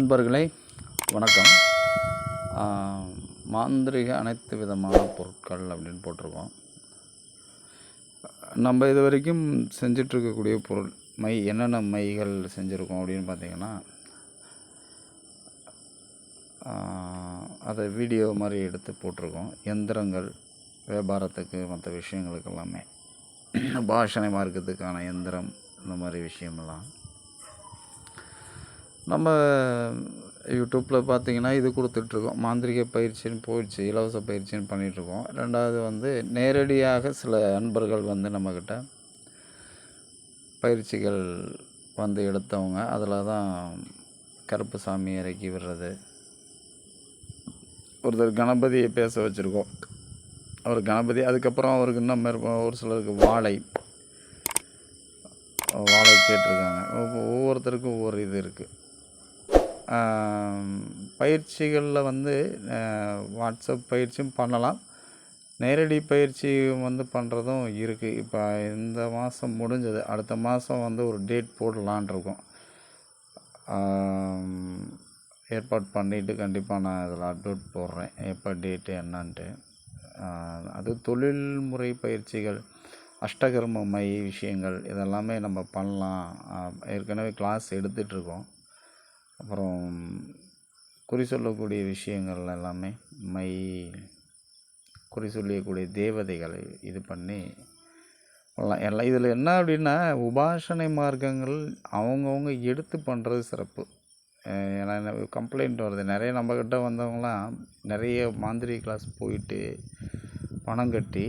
அன்பர்களே வணக்கம். மாந்திரிக அனைத்து விதமான பொருட்கள் அப்படின்னு போட்டிருக்கோம். நம்ம இது வரைக்கும் செஞ்சிட்ருக்கக்கூடிய பொருள் மை என்னென்ன மைகள் செஞ்சுருக்கோம் அப்படின்னு பார்த்தீங்கன்னா அதை வீடியோ மாதிரி எடுத்து போட்டிருக்கோம். எந்திரங்கள் வியாபாரத்துக்கு மற்ற விஷயங்களுக்கு எல்லாமே பாஷணை மார்க்கத்துக்கான எந்திரம் இந்த மாதிரி விஷயமெல்லாம். நம்ம யூடியூப்பில் பார்த்தீங்கன்னா இது கொடுத்துட்ருக்கோம். மாந்திரிக பயிற்சின்னு போயிடுச்சு இலவச பயிற்சின்னு பண்ணிகிட்ருக்கோம் ரெண்டாவது வந்து நேரடியாக சில அன்பர்கள் வந்து நம்மக்கிட்ட பயிற்சிகள் வந்து எடுத்தவங்க அதில் தான் கருப்பு சாமி இறக்கி விடுறது. ஒருத்தர் கணபதியை பேச வச்சுருக்கோம். அவர் கணபதி அதுக்கப்புறம் அவருக்கு இன்னும் ஒரு சிலருக்கு வாழை. வாழை கேட்டிருக்காங்க. ஒவ்வொ- ஒவ்வொருத்தருக்கும் ஒவ்வொரு இது இருக்குது பயிற்சிகளில் வந்து வாட்ஸ்அப் பயிற்சியும் பண்ணலாம். நேரடி பயிற்சி வந்து பண்ணுறதும் இருக்குது இப்போ இந்த மாதம் முடிஞ்சது. அடுத்த மாதம் வந்து ஒரு டேட் போடலான் இருக்கோம். ஏற்பாடு பண்ணிவிட்டு கண்டிப்பாக நான் அதில் அப்டேட் போடுறேன். எப்போ டேட்டு என்னான்ட்டு. அது தொழில்முறை பயிற்சிகள் அஷ்டகர்ம மை விஷயங்கள் இதெல்லாமே நம்ம பண்ணலாம். ஏற்கனவே கிளாஸ் எடுத்துகிட்ருக்கோம் அப்புறம் குறி சொல்லக்கூடிய விஷயங்கள் எல்லாமே மை குறி சொல்லியக்கூடிய தேவதைகளை இது பண்ணி பண்ணலாம் எல்லாம் இதில் என்ன அப்படின்னா உபாசனை மார்க்கங்கள் அவங்கவுங்க எடுத்து பண்ணுறது சிறப்பு. ஏன்னா கம்ப்ளைண்ட் வருது. நிறைய நம்மக்கிட்ட வந்தவங்களாம் நிறைய மாந்திரி கிளாஸ் போயிட்டு பணம் கட்டி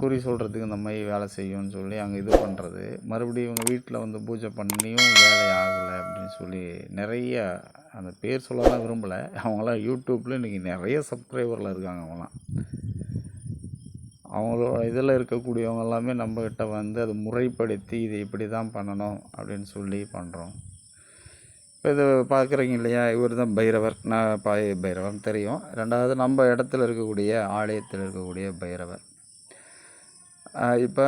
குறி சொல்கிறதுக்கு இந்த மாதிரி வேலை செய்யும்னு சொல்லி அங்கே இது பண்ணுறது மறுபடியும் இவங்க வீட்டில் வந்து பூஜை பண்ணியும் வேலை ஆகலை அப்படின்னு சொல்லி நிறைய அந்த பேர் சொல்லலாம் விரும்பலை. அவங்களாம் யூடியூப்பில் இன்றைக்கி நிறைய சப்ஸ்கிரைபரில் இருக்காங்க அவங்களாம். அவங்களோட இதில் இருக்கக்கூடியவங்க எல்லாமே நம்மக்கிட்ட வந்து அதை முறைப்படுத்தி இது இப்படி தான் பண்ணணும் அப்படின்னு சொல்லி பண்ணுறோம் இப்போ இது பார்க்குறீங்க இல்லையா? இவர் தான் பைரவர். நான் பாய் பைரவர்னு தெரியும். ரெண்டாவது நம்ம இடத்துல இருக்கக்கூடிய ஆலயத்தில் இருக்கக்கூடிய பைரவர். இப்போ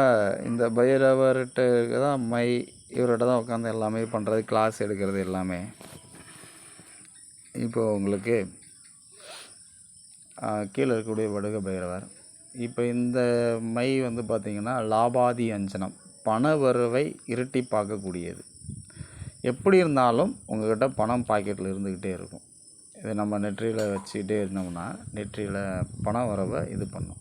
இந்த பைரவர்கிட்ட தான் மை இவர்கிட்ட தான் உட்காந்து எல்லாமே பண்ணுறது கிளாஸ் எடுக்கிறது எல்லாமே. இப்போ உங்களுக்கு கீழே இருக்கக்கூடிய வடுக பைரவர். இப்போ இந்த மை வந்து பார்த்திங்கன்னா லாபாதி அஞ்சனம். பண வருவை இரட்டி பார்க்கக்கூடியது. எப்படி இருந்தாலும் உங்கள்கிட்ட பணம் பாக்கெட்டில் இருந்துக்கிட்டே இருக்கும். இதை நம்ம நெற்றியில் வச்சுக்கிட்டே இருந்தோம்னா நெற்றியில் பணம் வரவை இது பண்ணும்.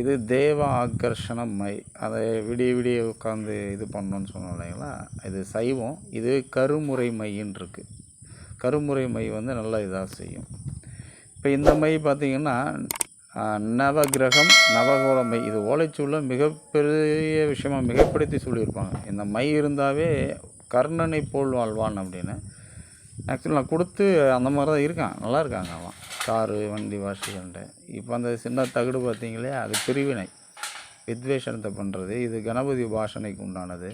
இது தேவ ஆக்கர்ஷண மை அதை விடிய விடிய உட்காந்து இது பண்ணோன்னு சொன்னோம் இல்லைங்களா? இது சைவம் இது கருமுறை மையின்னு இருக்குது கருமுறை மை வந்து நல்லா இதாக செய்யும். இப்போ இந்த மை பார்த்திங்கன்னா நவகிரகம் நவகோள மை இது ஓலைச்சூழல மிகப்பெரிய விஷயமாக மிகப்படுத்தி சொல்லியிருப்பாங்க. இந்த மை இருந்தாவே கர்ணனை போல் வாழ்வான் அப்படின்னு. ஆக்சுவலி நான் கொடுத்து அந்த மாதிரி தான் இருக்கான். நல்லா இருக்காங்க அவன். காரு வண்டி வாசிகள்ன்ட்டு இப்போ அந்த சின்ன தகடு பார்த்தீங்களே அது பிரிவினை. வித்வேஷனத்தை பண்ணுறது இது கணபதி பாஷனைக்கு உண்டானது.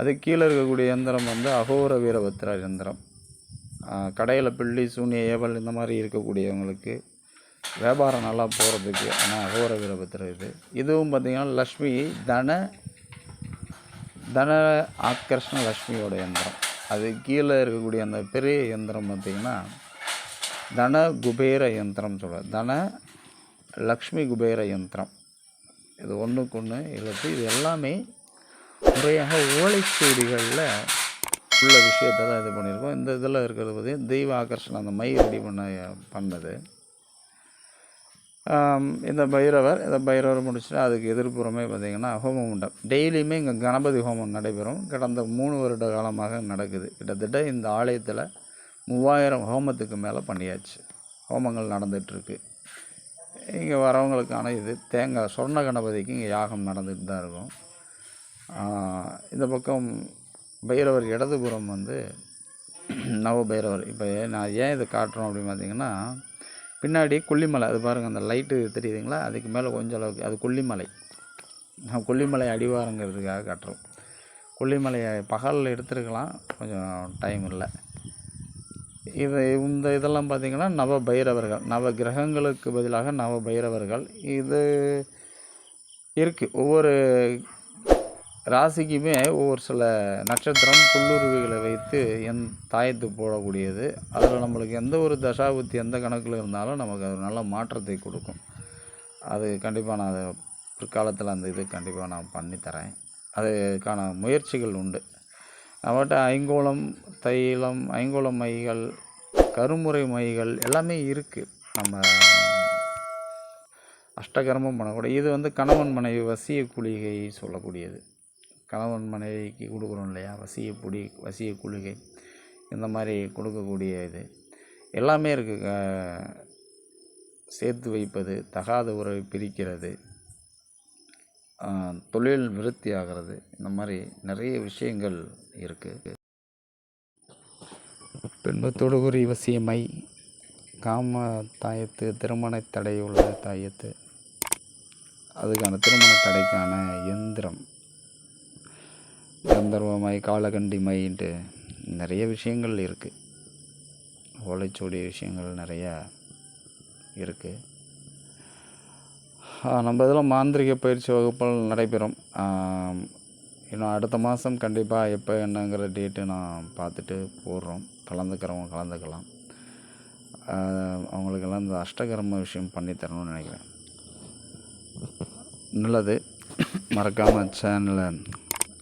அது கீழே இருக்கக்கூடிய எந்திரம் வந்து அகோர வீரபத்ரா எந்திரம். கடையில் பிள்ளி சூனிய ஏவல் இந்த மாதிரி இருக்கக்கூடியவங்களுக்கு வியாபாரம் நல்லா போகிறதுக்கு ஆனால் அகோர வீரபத்ரா இது. இதுவும் பார்த்திங்கன்னா லக்ஷ்மி தன தன ஆக்கர்ஷண லக்ஷ்மியோட யந்திரம் அது கீழே இருக்கக்கூடிய அந்த பெரிய யந்திரம் பார்த்திங்கன்னா தன குபேர யந்திரம் சொல்லுவார் தன லக்ஷ்மி குபேர யந்திரம் இது ஒன்றுக்கு ஒன்று இழுத்து இது எல்லாமே முறையாக ஓலைச்சுவடிகளில் உள்ள விஷயத்தை தான் இது பண்ணியிருக்கோம். இந்த இதில் இருக்கிறது பார்த்திங்கன்னா தெய்வ ஆகர்ஷணம் அந்த மை ரெடி பண்ண பண்ணது. இந்த பைரவர் இந்த பைரவர் முடிச்சுட்டு அதுக்கு எதிர்ப்புறமே பார்த்திங்கன்னா ஹோமம் உண்டம் டெய்லியுமே இங்கே கணபதி ஹோமம் நடைபெறும். கடந்த மூணு வருட காலமாக நடக்குது. கிட்டத்தட்ட இந்த ஆலயத்தில் மூவாயிரம் ஹோமத்துக்கு மேலே பண்ணியாச்சு. ஹோமங்கள் நடந்துகிட்ருக்கு இங்கே வரவங்களுக்கான இது தேங்காய் சொர்ண கணபதிக்கு இங்கே யாகம் நடந்துட்டு தான் இருக்கும். இந்த பக்கம் பைரவர் இடதுபுறம் வந்து நவ பைரவர். இப்போ நான் ஏன் இதை காட்டுறோம் அப்படின்னு பார்த்திங்கன்னா பின்னாடி கொல்லிமலை அது பாருங்கள் அந்த லைட்டு தெரியுதுங்களா? அதுக்கு மேலே கொஞ்சம் அளவுக்கு அது கொல்லிமலை. நான் கொல்லிமலை அடிவாரங்கிறதுக்காக காட்டுறோம். கொல்லிமலையை பகலில் எடுத்துருக்கலாம் கொஞ்சம் டைம் இல்லை. இது இந்த இதெல்லாம் பார்த்திங்கன்னா நவ பைரவர்கள் நவ கிரகங்களுக்கு பதிலாக நவ பைரவர்கள். இது இருக்குது ஒவ்வொரு ராசிக்குமே ஒவ்வொரு சில நட்சத்திரம் புல்லுருவிகளை வைத்து என் தாயத்து போடக்கூடியது. அதில் நம்மளுக்கு எந்த ஒரு தசாபுத்தி எந்த கணக்கில் இருந்தாலும் நமக்கு அது நல்ல மாற்றத்தை கொடுக்கும். அது கண்டிப்பாக நான் அதை பிற்காலத்தில் அந்த இது கண்டிப்பாக நான் பண்ணித்தரேன் அதுக்கான முயற்சிகள் உண்டு. நம்மகிட்ட ஐங்கோளம் தைலம் ஐங்கோளம் மைகள் கருமுறை மைகள் எல்லாமே இருக்குது நம்ம அஷ்டகர்மம் பண்ணக்கூடிய இது வந்து கணவன் மனைவி வசிய குளிகை சொல்லக்கூடியது. கணவன் மனைவிக்கு கொடுக்குறோம் இல்லையா? வசிய பொடி வசிய குளிகை இந்த மாதிரி கொடுக்கக்கூடிய இது. எல்லாமே இருக்குது சேர்த்து வைப்பது தகாத உறவை பிரிக்கிறது தொழில் விருத்தி ஆகிறது இந்த மாதிரி நிறைய விஷயங்கள் இருக்குது பின்பத்தோடு கூறி வசியமை காம தாயத்து திருமண தடை உள்ள தாயத்து அதுக்கான திருமண தடைக்கான எந்திரம். சந்தர்ப்பமாய் காலகண்டி மைன்ட்டு நிறைய விஷயங்கள் இருக்குது ஓலைச்சோடி விஷயங்கள் நிறையா இருக்குது நம்ம இதில் மாந்திரிக பயிற்சி வகுப்புகள் நடைபெறும். இன்னும் அடுத்த மாதம் கண்டிப்பாக எப்போ என்னங்கிற டேட்டு நான் பார்த்துட்டு போடுறோம். கலந்துக்கிறவங்க கலந்துக்கலாம். அவங்களுக்கெல்லாம் இந்த அஷ்டகர்ம விஷயம் பண்ணித்தரணும்னு நினைக்கிறேன். நல்லது. மறக்காமல் சேனலை